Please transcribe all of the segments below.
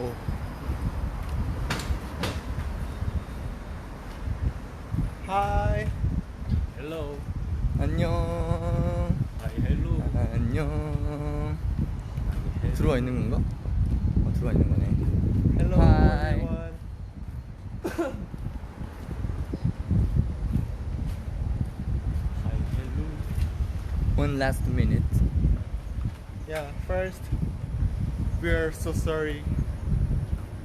오. 하이. Hello. 안녕. Hi, hello. 안녕. 들어와 있는 건가? 어, 들어와 있는 거네. Hi. everyone. Hi, hello. One last minute. Yeah, first, we are so sorry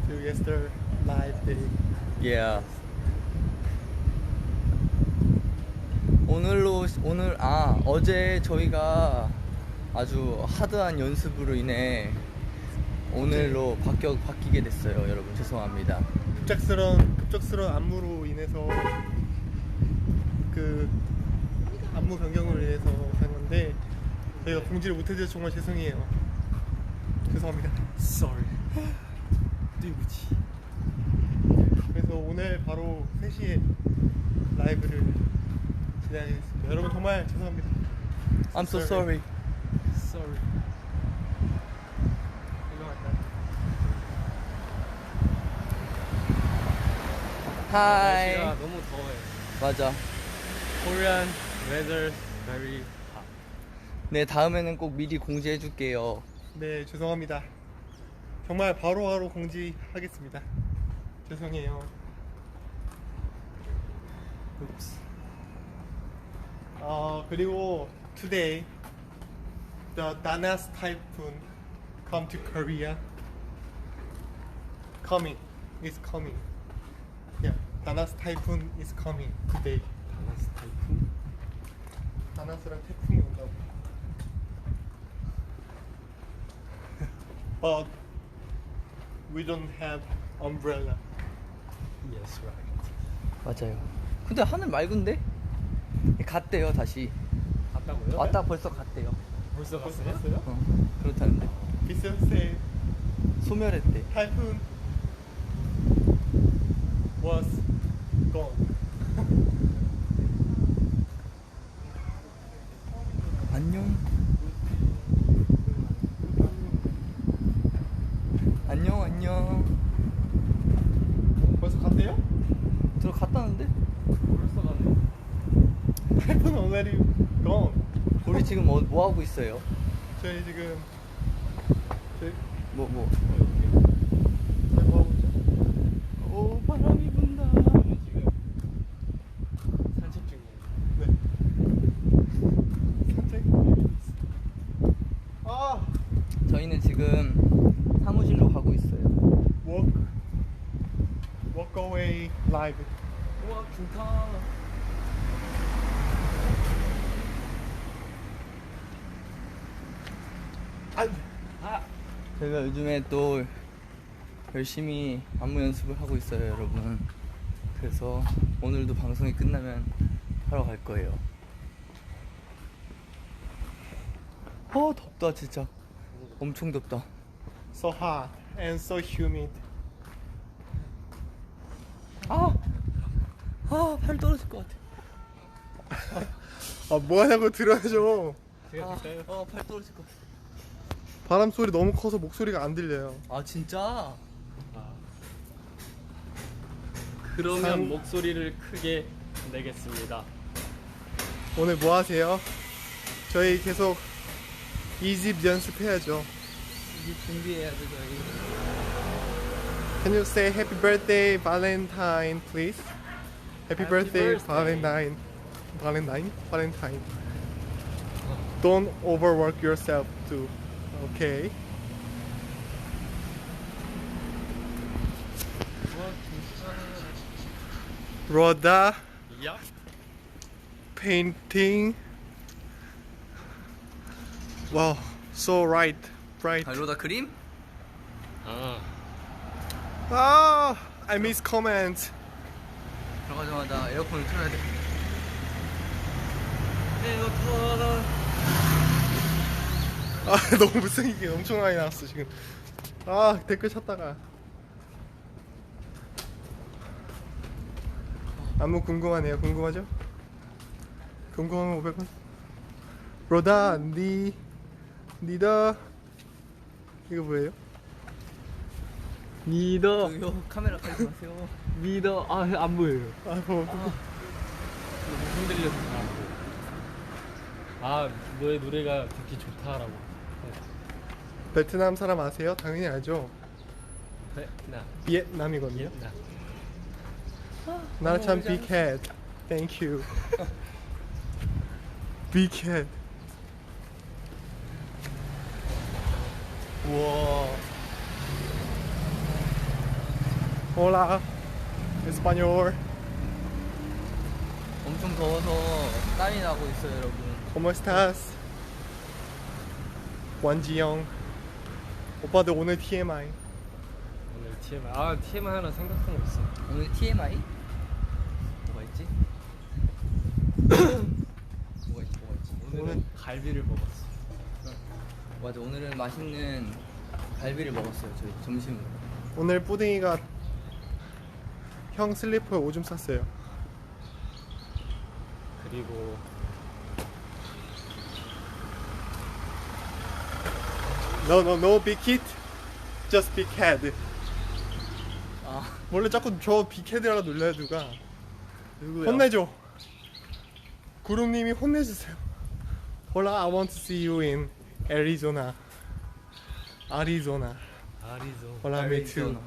to yesterday live day. Yeah. 오늘로 오늘 아 어제 저희가 아주 하드한 연습으로 인해 오늘로 바뀌어 바뀌게 됐어요, 여러분 죄송합니다. 급작스러운 급작스러운 안무로 인해서 그 안무 변경으로 인해서 간 건데 저희가 공지를 못해줘서 정말 죄송해요. 죄송합니다. Sorry. 그지. 그래서 오늘 바로 3시에 라이브를 진행하겠습니다. 여러분 정말 죄송합니다. I'm so sorry. Sorry. 하이 날씨가 너무 더워요. 맞아. Korean weather very hot. 네 다음에는 꼭 미리 공지해 줄게요. 네 죄송합니다. 정말 바로 바로 공지하겠습니다. 죄송해요. Oops. 어, 그리고 today the Danas typhoon come to Korea. Coming is coming. Yeah, Danas typhoon is coming today. 다나스 타이푼? 다나스랑 태풍이 온다고. But we don't have umbrella. Yes, right. 맞아요. 근데 하늘 맑은데? 갔대요 다시. 갔다고요? 왔다 벌써 갔대요. 벌써 벌써 갔어요? 갔어요? 어, 그렇다는데. Say 소멸했대. typhoon was gone. 안녕. 안녕. 벌써 갔대요? 들어갔다는데? 벌써 갔네. typhoon already gone. 우리 지금 뭐, 뭐 하고 있어요? 저희 지금 저희 뭐 뭐. 저희 뭐 하고 있죠? 오 바람이 분다. 저는 지금 산책 중이에요. 네. 산책. 아, 저희는 지금 사무실로 가고 있어요. walk walk away live. 우와, 좋다. 아, 아, 저희가 요즘에 또 열심히 안무 연습을 하고 있어요, 여러분. 그래서 오늘도 방송이 끝나면 하러 갈 거예요. 아 덥다 진짜. 엄청 덥다. So hot and so humid. 아, 아, 팔 떨어질 것 같아. 아, 뭐 하냐고 들어야죠. 제가 아? 어, 팔 떨어질 것 같아. 바람 소리 너무 커서 목소리가 안 들려요. 아, 진짜? 아. 그러면 상- 목소리를 크게 내겠습니다. 오늘 뭐 하세요? 저희 계속 이 집 연습해야죠. Can you say happy birthday Valentine please? Happy, Happy birthday, birthday. Valentine. Valentine? Valentine. Don't overwork yourself too. Okay. Rhoda 야, painting. Wow, so right, 아, 이러다 그림? 아, Ah, I miss comment. 들어가자마자 에어컨을 틀어야 돼. 에어컨. 아 너무 무생이게 엄청 많이 나왔어 지금 아 댓글 찾다가 안무 궁금하네요 궁금하죠? 궁금하면 500원 로다 니 니다 이거 뭐예요? 믿어 저기요 카메라 가지 마세요. 믿어 아안 보여요 아, 뭐, 너무 흔들려서 잘안 보여 아 너의 노래가 듣기 좋다라고 베트남 사람 아세요? 당연히 알죠. 베트남 비엔남이거든요. 베트남 나라 참 big head. Thank you. big head. 우와. Hola. Español. 엄청 더워서 땀이 나고 있어요, 여러분. ¿Cómo estás? 원지영. 오빠들 오늘 TMI. 오늘 TMI 아 TMI 하나 생각한 거 있어 오늘 TMI? 뭐가 있지? 뭐가 있지? 뭐가 있지? 오늘은 갈비를 먹었어 맞아, 오늘은 맛있는 갈비를 먹었어요, 저희 점심으로. 오늘 뿌딩이가 형 슬리퍼에 오줌 쌌어요. 그리고 No, no, no big hit. Just big head. 아, 원래 자꾸 저 head라고 놀려요 누가. 누구야? 혼내줘. 구름님이 혼내주세요. Hola, I want to see you in Arizona. 아리조나. 아리조 Hola, me too. 아리조나.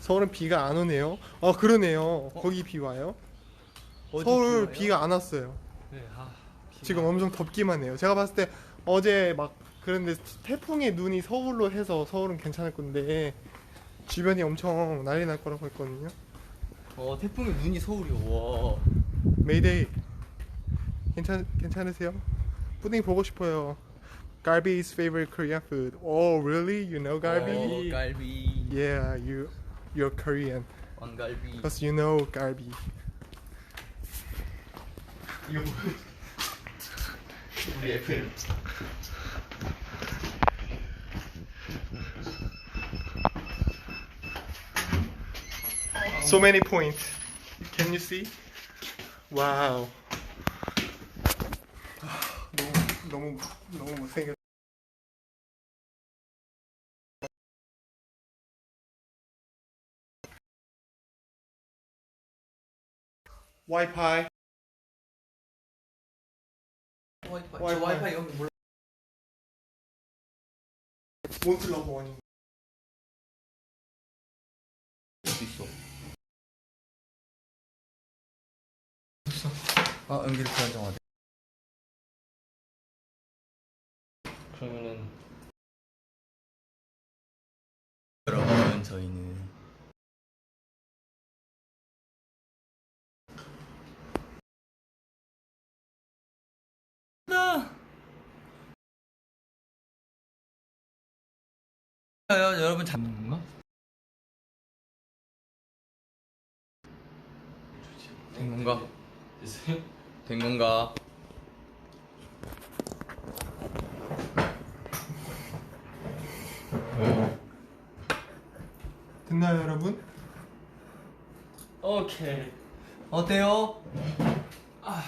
서울은 비가 안 오네요. 아 그러네요. 거기 비 와요? 어디 서울 비와요? 비가 안 왔어요. 네, 아, 비가- 지금 엄청 덥기만 해요. 제가 봤을 때 어제 막 그런데 태풍의 눈이 서울로 해서 서울은 괜찮을 건데 주변이 엄청 난리 날 거라고 했거든요. 어, 태풍의 눈이 서울이요. 와. 메이데이 괜찮 괜찮으세요? 푸딩 보고 싶어요. Galbi's favorite Korean food. Oh, really? You know Galbi? 어, 갈비. Yeah, you you're Korean. 왕갈비. Because you know Galbi. 이거 뭐? 우리 FM. So many points. Can you see? Wow. 너무 너무 너무 못생겼. 와이파이. 와이파이. 와이파이. 저 와이파이 여기 몰라. 몬슬러버 원인. 수 있어. 아 연기를 불안정하대. 그러면은 여러분 저희는 여러분 잠깐만 된 건가? 됐어요? 된 건가? 됐나요, 여러분? 오케이 어때요? 아